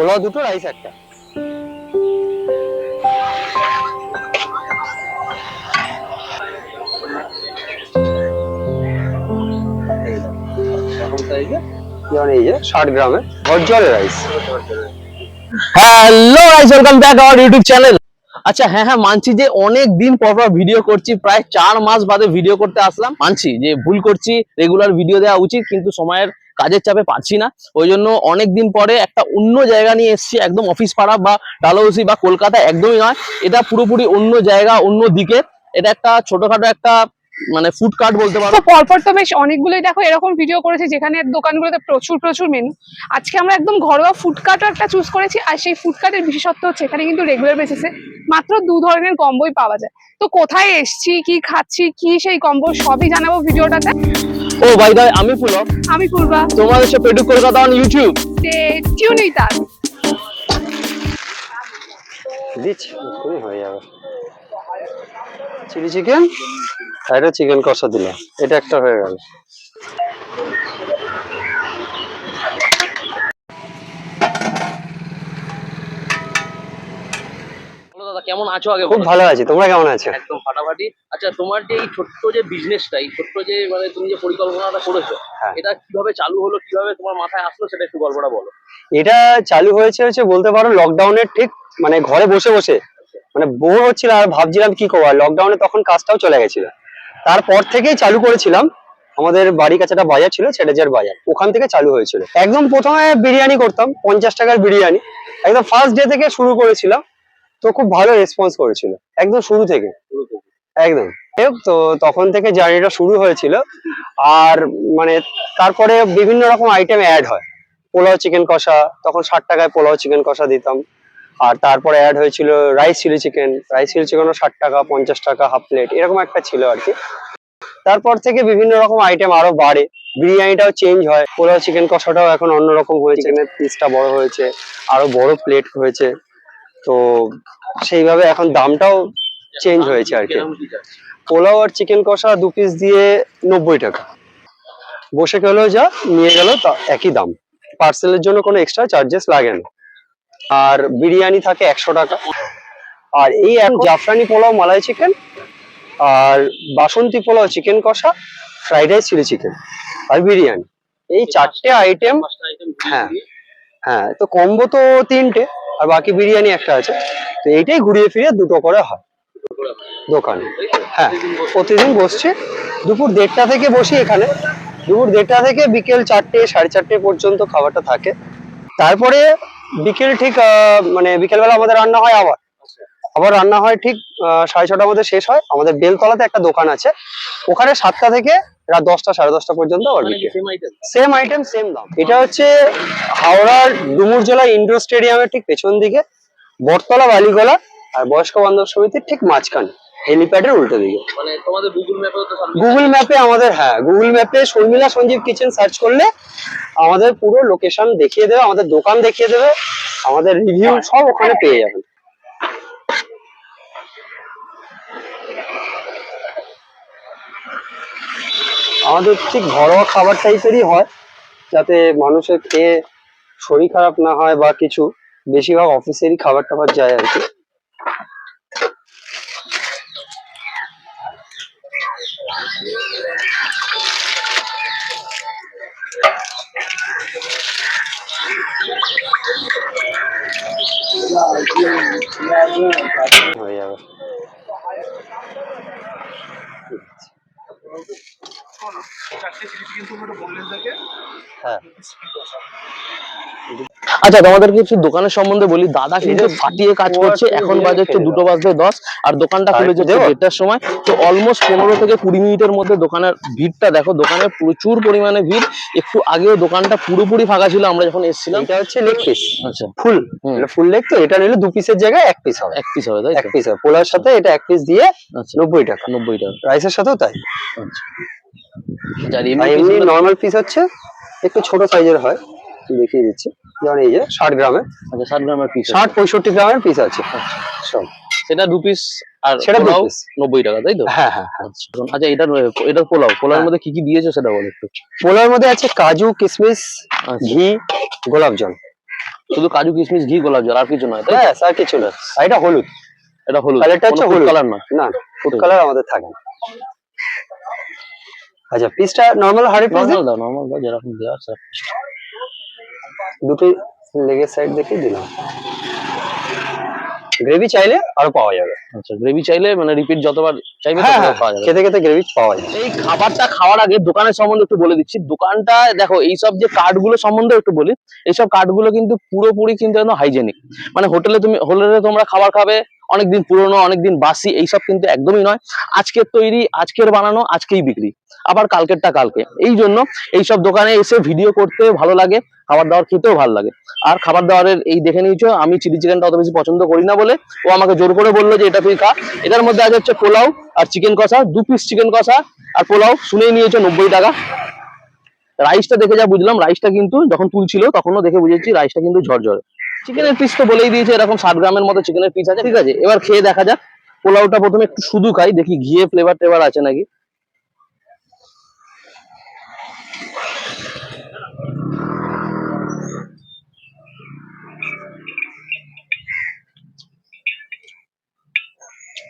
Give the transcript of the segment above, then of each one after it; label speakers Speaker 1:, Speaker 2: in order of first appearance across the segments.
Speaker 1: পোলাও দুটো রাইস একটা। যেমন এই
Speaker 2: ইউটিউব চ্যানেল আচ্ছা হ্যাঁ হ্যাঁ মানছি যে অনেক দিন পর পর ভিডিও করছি, প্রায় চার মাস বাদে ভিডিও করতে আসলাম। মানছি যে ভুল করছি রেগুলার ভিডিও দেওয়া উচিত, কিন্তু সময়ের কাজের চাপে পাচ্ছি না। ওই জন্য অনেক দিন পরে একটা অন্য জায়গা নিয়ে এসেছি, একদম অফিস পাড়া বা ডালহৌসি বা কলকাতা একদমই নয়। এটা পুরোপুরি অন্য জায়গা, অন্য দিকে। এটা একটা ছোটখাটো একটা মানে ফুড কার্ট বলতে পারো।
Speaker 3: পরপর তো বেশ অনেকগুলোই দেখো এরকম ভিডিও করেছে, যেখানে দোকানগুলোতে প্রচুর প্রচুর মেনু আজকে আমরা একদম ঘরোয়া ফুডকার্টও একটা চুজ করেছি, আর সেই ফুডকার্টের বিশেষত্ব হচ্ছে এখানে কিন্তু রেগুলার বেসিসে মাত্র দু ধরনের কম্বোই পাওয়া যায়। তো কোথায় এসছি, কি খাচ্ছি, কি সেই কম্বো সবই জানাব ভিডিওটাতে
Speaker 2: ও ভাই ভাই আমি পুলক
Speaker 3: আমি পূর্বা
Speaker 2: তোমাদের সে পেটু কলকাতা অন ইউটিউব
Speaker 3: টিউনই তার।
Speaker 1: দিচ্ছি এক্ষুনি হয়ে যাবে। চিলি চিকেন আর চিকেন কষা দিলাম। এটা একটা হয়ে গেল।
Speaker 2: কেমন আছো আগে
Speaker 1: খুব ভালো আছি তোমরা কেমন আছো?
Speaker 2: একদম ফাটাফাটি। আচ্ছা তোমার যে এই ছোট্ট যে বিজনেসটা এই ছোট্ট যে মানে তুমি যে পরিকল্পনাটা করেছ
Speaker 1: হ্যাঁ।
Speaker 2: এটা কীভাবে চালু হলো কীভাবে তোমার মাথায় আসলো সেটা একটু গল্পটা বলো।
Speaker 1: এটা চালু হয়েছে হচ্ছে বলতে পারো লকডাউনের ঠিক মানে ঘরে বসে বসে মানে বোর হচ্ছিল আর ভাবছিলাম কি করব লকডাউনে তখন কাজটাও চলে গেছিল। তারপর থেকেই চালু করেছিলাম আমাদের বাড়ির কাছে একটা বাজার ছিল ছেড়েজার বাজার ওখান থেকে চালু হয়েছিল। একদম প্রথমে বিরিয়ানি করতাম পঞ্চাশ টাকার বিরিয়ানি একদম ফার্স্ট ডে থেকে শুরু করেছিলাম। তো খুব ভালো রেসপন্স করেছিল। একদম শুরু থেকে। একদম। তো তখন থেকে জার্নিটা শুরু হয়েছিল। আর মানে তারপরে বিভিন্ন রকম আইটেম অ্যাড হয়। পোলাও চিকেন কষা, তখন ষাট টাকায় পোলাও চিকেন কষা দিতাম। আর তারপরে অ্যাড হয়েছিল rice chilli chicken rice chilli চিকেনও ষাট টাকা, পঞ্চাশ টাকা হাফ প্লেট এরকম একটা ছিল আর কি। তারপর থেকে বিভিন্ন রকম আইটেম আরও বাড়ে। বিরিয়ানিটাও চেঞ্জ হয়। পোলাও চিকেন কষাটাও এখন অন্যরকম হয়েছে। পিসটা বড় হয়েছে। আরও বড় প্লেট হয়েছে। তো সেইভাবে এখন দামটাও চেঞ্জ হয়েছে আর কি? পোলাও আর চিকেন কষা দু পিস দিয়ে নব্বই টাকা। বসে গেলেও যা, নিয়ে গেলেও তা, একই দাম। পার্সেলের জন্য কোনো এক্সট্রা চার্জেস লাগে না। আর বিরিয়ানি থাকে একশো টাকা। আর এই এক জাফরানি পোলাও, মালাই চিকেন আর বাসন্তী পোলাও চিকেন কষা ফ্রাইড রাইস চিলি চিকেন আর বিরিয়ানি। এই চারটে আইটেম হ্যাঁ। হ্যাঁ তো কম্বো তো তিনটে। আর বাকি বিরিয়ানি একটা আছে। তো এইটাই ঘুরিয়ে ফিরিয়ে দুটো করে হয়। দোকানে। হ্যাঁ
Speaker 2: প্রতিদিন বসে-
Speaker 1: বসছে। দুপুর দেড়টা থেকে বসি এখানে। দুপুর দেড়টা থেকে বিকেল চারটে, সাড়ে চারটে পর্যন্ত খাবারটা থাকে। তারপরে বিকেল ঠিক মানে বিকেলবেলা আমাদের রান্না হয় আবার। আবার রান্না হয় ঠিক সাড়ে ছটার মধ্যে শেষ হয়। আমাদের বেলতলাতে একটা দোকান আছে। ওখানে সাতটা থেকে রাত দশটা সাড়ে দশটা পর্যন্ত? সেম আইটেম সেম দাম। এটা হচ্ছে হাওড়ার ডুমুরজলা ইন্ডোর স্টেডিয়ামের ঠিক পেছন দিকে বটতলা বালিগোলা আর বয়স্ক বান্ধব সমিতির ঠিক মাঝখানে হেলিপ্যাডের উল্টো দিকে।
Speaker 2: গুগল
Speaker 1: ম্যাপে আমাদের হ্যাঁ গুগল ম্যাপে শর্মিলা সঞ্জীব কিচেন সার্চ করলে আমাদের পুরো লোকেশন দেখিয়ে দেবে আমাদের দোকান দেখিয়ে দেবে আমাদের রিভিউ সব ওখানে পেয়ে যাবেন। আমাদের ঠিক ঘরোয়া খাবার টাইপেরই হয়, যাতে মানুষের খেয়ে শরীর খারাপ না হয় বা কিছু। বেশিরভাগ অফিসেরই খাবার টাবার যায় আর কি। হয়ে যাবে। হ্যাঁ।
Speaker 2: আচ্ছা তোমাদের কিছু দোকানের সম্বন্ধে বলি। দাদা কিন্তু ফাটিয়ে কাজ করছে এখন বাজে হচ্ছে দুটো বাজতে দশ আর দোকানটা খুলে
Speaker 1: দেবো?
Speaker 2: দেড়টার সময়। তো অলমোস্ট পনেরো থেকে কুড়ি মিনিটের মধ্যে দোকানের ভিড়টা দেখো দোকানে প্রচুর পরিমাণে ভিড়। একটু আগেও দোকানটা পুরোপুরি ফাঁকা ছিল আমরা যখন এসেছিলাম।
Speaker 1: এটা হচ্ছে লেগ পিস
Speaker 2: আচ্ছা।
Speaker 1: ফুল ফুল লেগ তো এটা নিলে দু পিসের জায়গায় এক পিস হবে।
Speaker 2: এক পিস হবে তাই
Speaker 1: এক পিস হবে। পোলার সাথে এটা এক পিস দিয়ে
Speaker 2: আচ্ছা।
Speaker 1: নব্বই টাকা।
Speaker 2: নব্বই টাকা।
Speaker 1: রাইসের সাথেও তাই।
Speaker 2: আচ্ছা। আচ্ছা, আর এমনি
Speaker 1: নর্মাল পিস হচ্ছে একটু ছোট সাইজের হয় দেখিয়ে দিচ্ছি। যেমন এই যে ষাট গ্রামের।
Speaker 2: আচ্ছা ষাট গ্রামের পিস
Speaker 1: ষাট পঁয়ষট্টি গ্রামের পিস আছে। সব।
Speaker 2: সেটা দু পিস আর
Speaker 1: সেটা
Speaker 2: পোলাও নব্বই টাকা তাই তো?
Speaker 1: হ্যাঁ হ্যাঁ হ্যাঁ।
Speaker 2: আচ্ছা আচ্ছা এটা এটা পোলাও। পোলাওর
Speaker 1: হ্যাঁ।
Speaker 2: মধ্যে কি কি দিয়েছ সেটা বলো একটু।
Speaker 1: পোলার মধ্যে আছে কাজু কিশমিশ
Speaker 2: আচ্ছা।
Speaker 1: ঘি গোলাপ জল।
Speaker 2: শুধু কাজু কিশমিশ ঘি গোলাপ জল আর কিছু নয় তাই তো?
Speaker 1: আর কিছু না আর এটা হলুদ?
Speaker 2: এটা হলুদ
Speaker 1: কালারটা হচ্ছে হলুদ।
Speaker 2: কালার নয়
Speaker 1: না? ফুড কালার আমাদের থাকে না। আচ্ছা পিসটা নর্মাল হাড়ি পিস
Speaker 2: নর্মাল দাও নর্মাল দাও যেরকম দেওয়া আছে।
Speaker 1: দুটো লেগের সাইড দেখে দিলাম। গ্রেভি চাইলে আরও পাওয়া যাবে।
Speaker 2: আচ্ছা গ্রেভি চাইলে মানে রিপিট যতবার চাইবে
Speaker 1: হ্যাঁ
Speaker 2: ততবার
Speaker 1: হ্যাঁ
Speaker 2: পাওয়া যাবে।
Speaker 1: খেতে খেতে গ্রেভি পাওয়া যায়।
Speaker 2: এই খাবারটা খাওয়ার আগে দোকানের সম্বন্ধে একটু বলে দিচ্ছি। দোকানটা দেখো এইসব যে কার্ডগুলো সম্বন্ধে একটু বলি এইসব কার্ডগুলো কিন্তু পুরোপুরি কিন্তু একদম হাইজেনিক মানে হোটেলে তুমি হোটেলে তোমরা খাবার খাবে অনেকদিন পুরনো অনেকদিন বাসি এইসব কিন্তু একদমই নয়। আজকের তৈরি আজকের বানানো আজকেই বিক্রি। আবার কালকেরটা কালকে। এই জন্য এইসব দোকানে এসে ভিডিও করতে ভালো লাগে, খাবার দাবার খেতেও ভালো লাগে। আর খাবার দাবারের এই দেখে নিয়েছো, আমি চিলি চিকেনটা অত বেশি পছন্দ করি না বলে ও আমাকে জোর করে বলল যে, এটা তুই খা। এটার মধ্যে আছে হচ্ছে পোলাও আর চিকেন কষা, দু পিস চিকেন কষা আর পোলাও। শুনেই নিয়েছো নব্বই টাকা। রাইসটা দেখে যা বুঝলাম, রাইসটা কিন্তু যখন তুলছিল তখনও দেখে বুঝেছি, রাইসটা কিন্তু ঝরঝরে। চিকেনের পিস তো বলেই দিয়েছে, এরকম ষাট গ্রামের মতো চিকেনের পিস আছে, ঠিক আছে? এবার খেয়ে দেখা যাক। পোলাওটা প্রথমে একটু শুধু খাই, দেখি ঘিয়ে ফ্লেভার টেভার আছে নাকি।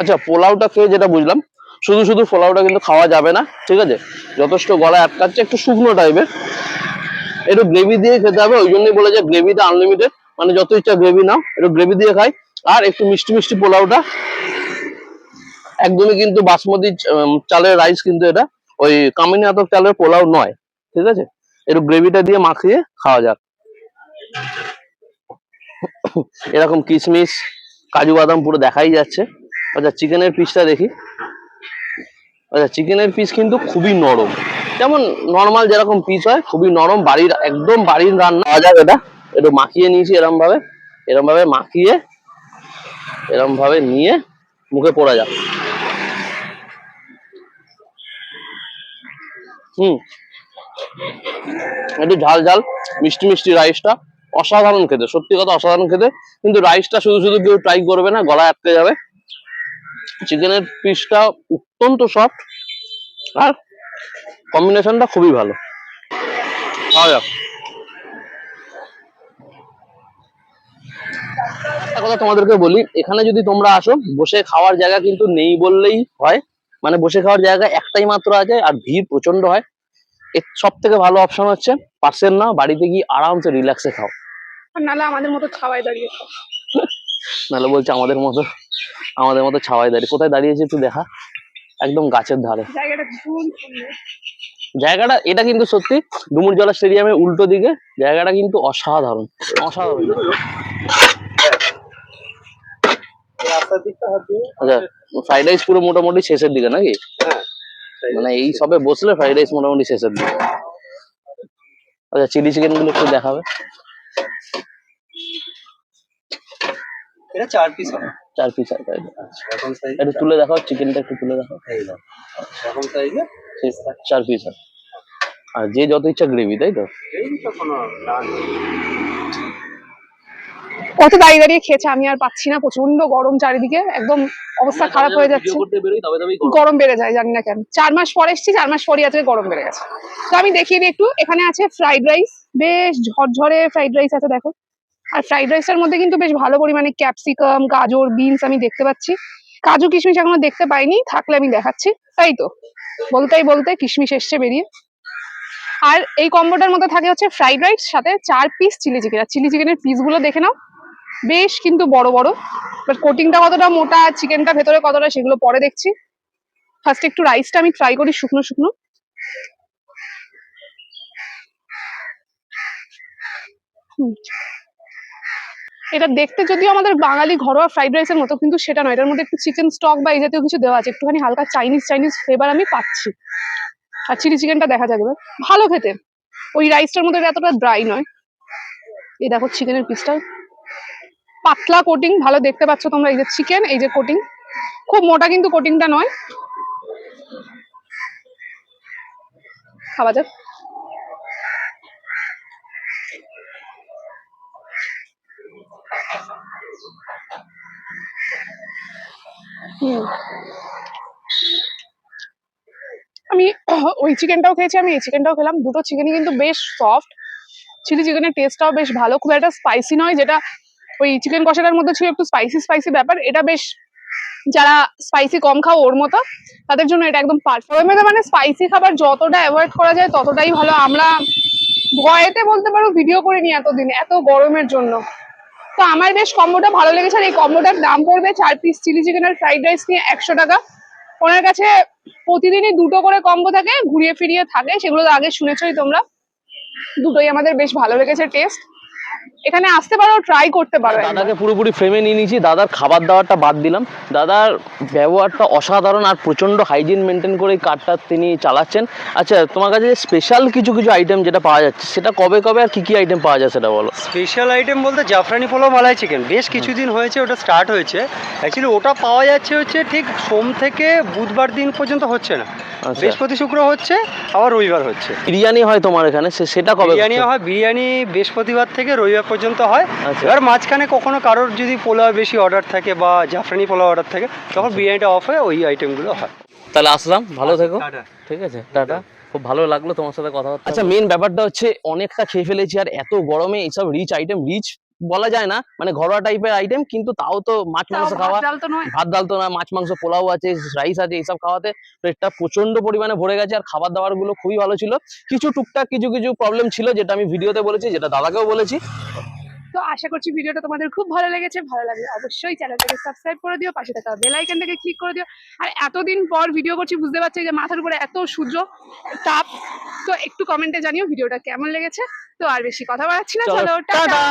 Speaker 2: আচ্ছা পোলাওটা খেয়ে যেটা বুঝলাম, শুধু শুধু পোলাওটা কিন্তু খাওয়া যাবে না, ঠিক আছে? যথেষ্ট গলায় আটকাচ্ছে, একটু শুকনো টাইপের একটু গ্রেভি দিয়ে খেতে হবে, ওই জন্যই বলে যে গ্রেভিটা আনলিমিটেড মানে যত ইচ্ছা গ্রেভি নাও, একটু গ্রেভি দিয়ে খাই। আর একটু মিষ্টি মিষ্টি পোলাওটা, একদমই কিন্তু বাসমতি চালের রাইস কিন্তু এটা, ওই কামিনী আতক চালের পোলাও নয়, ঠিক আছে? একটু গ্রেভিটা দিয়ে মাখিয়ে খাওয়া যাক। এরকম কিশমিশ, কাজু বাদাম পুরো দেখাই যাচ্ছে। আচ্ছা চিকেনের পিসটা দেখি। আচ্ছা চিকেনের পিস কিন্তু খুবই নরম। যেমন নর্মাল যেরকম পিস হয়, খুবই নরম, বাড়ির, একদম বাড়ির রান্না। খাওয়া যাবে এটা? একটু মাখিয়ে নিয়েছি এরম ভাবে এরম ভাবে মাখিয়ে এরম ভাবে নিয়ে মুখে পড়া যাক। হুম। একটু ঝাল ঝাল, মিষ্টি মিষ্টি রাইসটা অসাধারণ খেতে, সত্যি কথা অসাধারণ খেতে। কিন্তু রাইসটা শুধু শুধু কেউ ট্রাই করবে না, গলায় আটকে যাবে। চিকেনের পিসটা অত্যন্ত সফট আর কম্বিনেশনটা খুবই ভালো। খাওয়া যাক। একটা কথা তোমাদেরকে বলি এখানে যদি তোমরা আসো বসে খাওয়ার জায়গা কিন্তু নেই বললেই হয়। মানে বসে খাওয়ার জায়গা একটাই মাত্র আছে আর ভিড় প্রচণ্ড হয়। এর সব থেকে ভালো অপশন হচ্ছে পার্সেল না বাড়িতে গিয়ে আরামসে রিল্যাক্সে খাও।
Speaker 3: নাহলে আমাদের মতো ছাওয়ায় দাঁড়িয়ে খাও।
Speaker 2: নাহলে বলছে আমাদের মতো আমাদের মতো ছাওয়াই দাঁড়িয়ে। কোথায় দাঁড়িয়েছে একটু দেখা? একদম গাছের ধারে।
Speaker 3: জায়গাটা
Speaker 2: এটা কিন্তু সত্যি ডুমুরজলা স্টেডিয়ামের উল্টো দিকে। জায়গাটা কিন্তু অসাধারণ। অসাধারণ। আচ্ছা ফ্রাইড রাইস পুরো মোটামুটি শেষের দিকে নাকি?
Speaker 1: হ্যাঁ
Speaker 2: মানে এই সবে বসলে ফ্রাইড রাইস মোটামুটি শেষের দিকে। আচ্ছা চিলি চিকেনগুলো একটু দেখাবে।
Speaker 1: এটা চার পিস হবে।
Speaker 2: চার পিস আছে একটু তুলে দেখাও চিকেনটা একটু তুলে দেখাও।
Speaker 1: এই দাও এরকম সাইজে
Speaker 2: ঠিক, চার পিস আছে আর যে যত ইচ্ছা গ্রেভি তাই তো?
Speaker 1: এই তো কোনো না
Speaker 3: কত দাঁড়িয়ে দাঁড়িয়ে খেয়েছে আমি আর পাচ্ছি না। প্রচণ্ড গরম চারিদিকে একদম অবস্থা খারাপ হয়ে যাচ্ছে। গরম। বেড়ে যায় জানি না কেন। চার মাস পরে এসেছি চার মাস পরই আজকে গরম বেড়ে গেছে। তো আমি দেখিয়ে দিই একটু এখানে আছে ফ্রাইড রাইস বেশ ঝরঝরে ফ্রাইড রাইস আছে দেখো। আর ফ্রাইড রাইসের মধ্যে কিন্তু বেশ ভালো পরিমাণে ক্যাপসিকাম গাজর বিনস আমি দেখতে পাচ্ছি। কাজু কিশমিশ এখনও দেখতে পাইনি, থাকলে আমি দেখাচ্ছি। তাই তো, বলতেই বলতে কিশমিশ এসছে বেরিয়ে। আর এই কম্বোটার মধ্যে থাকে হচ্ছে ফ্রাইড রাইস সাথে চার পিস চিলি চিকেন আর চিলি চিকেনের পিসগুলো দেখে নাও। বেশ কিন্তু বড় বড়। বাট কোটিংটা কতটা মোটা চিকেনটা ভেতরে কতটা, সেগুলো পরে দেখছি। ফার্স্ট একটু রাইসটা আমি ফ্রাই করি শুকনো শুকনো। হুম। এটা দেখতে যদিও আমাদের বাঙালি ঘরোয়া ফ্রাইড রাইসের মতো, কিন্তু সেটা নয়। এটার মধ্যে একটু চিকেন স্টক বা এই জাতীয় কিছু দেওয়া আছে। একটুখানি হালকা চাইনিজ চাইনিজ ফ্লেভার আমি পাচ্ছি। আর চিলি চিকেনটা দেখা যাবে। ভালো খেতে। ওই রাইসটার মধ্যে এতটা ড্রাই নয়। এই দেখো চিকেনের পিসটা পাতলা কোটিং ভালো দেখতে পাচ্ছ তোমরা এই যে চিকেন এই যে কোটিং খুব মোটা কিন্তু কোটিংটা নয়। খাওয়া যাক হুম। আমি ওই চিকেনটাও খেয়েছি আমি, এই চিকেনটাও খেলাম। দুটো চিকেনই কিন্তু বেশ সফট চিলি চিকেনের টেস্টটাও বেশ ভালো। খুব একটা স্পাইসি নয়, যেটা ওই চিকেন কষাটার মধ্যে ছিল একটু স্পাইসি স্পাইসি ব্যাপার। এটা বেশ যারা স্পাইসি কম খাও ওর মতো, তাদের জন্য এটা একদম পারফেক্ট মানে স্পাইসি খাবার যতটা অ্যাভয়েড করা যায় ততটাই ভালো। আমরা ভয়েতে বলতে পারো ভিডিও করিনি এতদিন, এত গরমের জন্য। তো আমার বেশ কম্বোটা ভালো লেগেছে আর এই কম্বোটার দাম পড়বে চার পিস চিলি চিকেন আর ফ্রাইড রাইস নিয়ে একশো টাকা। ওনার কাছে প্রতিদিনই দুটো করে কম্বো থাকে, ঘুরিয়ে ফিরিয়ে থাকে, সেগুলো আগে শুনেছই তোমরা। দুটোই আমাদের বেশ ভালো লেগেছে টেস্ট এখানে আসতে পারো ট্রাই করতে পারো।
Speaker 2: দাদাকে পুরোপুরি ফ্রেমে নিয়ে নিয়েছি দাদার খাবার দাবারটা বাদ দিলাম। দাদার ব্যবহারটা অসাধারণ আর প্রচণ্ড হাইজিন মেনটেন করে এই কার্ডটা তিনি চালাচ্ছেন। আচ্ছা তোমার কাছে স্পেশাল কিছু কিছু আইটেম যেটা পাওয়া যাচ্ছে সেটা কবে কবে আর কি কি আইটেম পাওয়া যায় সেটা বলো?
Speaker 1: স্পেশাল আইটেম বলতে জাফরানি পোলাও মালাই চিকেন বেশ কিছুদিন হয়েছে ওটা স্টার্ট হয়েছে। অ্যাকচুয়ালি ওটা পাওয়া যাচ্ছে হচ্ছে ঠিক সোম থেকে বুধবার দিন পর্যন্ত হচ্ছে না। বৃহস্পতি শুক্র হচ্ছে আবার রবিবার হচ্ছে।
Speaker 2: বিরিয়ানি হয় তোমার এখানে? সে- সেটা কবে
Speaker 1: বিরিয়ানি হয় বিরিয়ানি বৃহস্পতিবার থেকে রবিবার পর্যন্ত হয়।
Speaker 2: আচ্ছা।
Speaker 1: এবার মাঝখানে কখনো কারোর যদি পোলাও বেশি অর্ডার থাকে বা জাফরানি পোলাও অর্ডার থাকে তখন বিরিয়ানিটা অফ হয়ে ওই আইটেমগুলো হয়।
Speaker 2: তাহলে আসলাম ভালো থেকো। ঠিক আছে টাটা। খুব ভালো লাগল তোমার সাথে কথা আচ্ছা মেন ব্যাপারটা হচ্ছে অনেকটা খেয়ে ফেলেছি আর এত গরমে এইসব রিচ আইটেম রিচ বলা যায় না মানে ঘরোয়া টাইপের আইটেম কিন্তু তাও তো মাছ মাংস খাওয়া ভাত ডাল তো না মাছ মাংস পোলাও আছে রাইস আছে এইসব খাওয়াতে পেটটা প্রচণ্ড পরিমাণে ভরে গেছে আর খাবার দাবারগুলো খুবই ভালো ছিল। কিছু টুকটাক কিছু কিছু প্রবলেম ছিল যেটা আমি ভিডিওতে বলেছি যেটা দাদাকেও বলেছি।
Speaker 3: তো আশা করছি ভিডিওটা তোমাদের খুব ভালো লেগেছে ভালো লাগলে অবশ্যই চ্যানেলটাকে সাবস্ক্রাইব করে দিও পাশে থাকা বেল আইকনটাকে ক্লিক করে দিও। আর এতদিন পর ভিডিও করছি বুঝতে পারছি যে মাথার উপরে এত সূর্য তাপ। তো একটু কমেন্টে জানিও ভিডিওটা কেমন লেগেছে। তো আর বেশি কথা বাড়াচ্ছি না
Speaker 2: চলো।
Speaker 3: টাটা।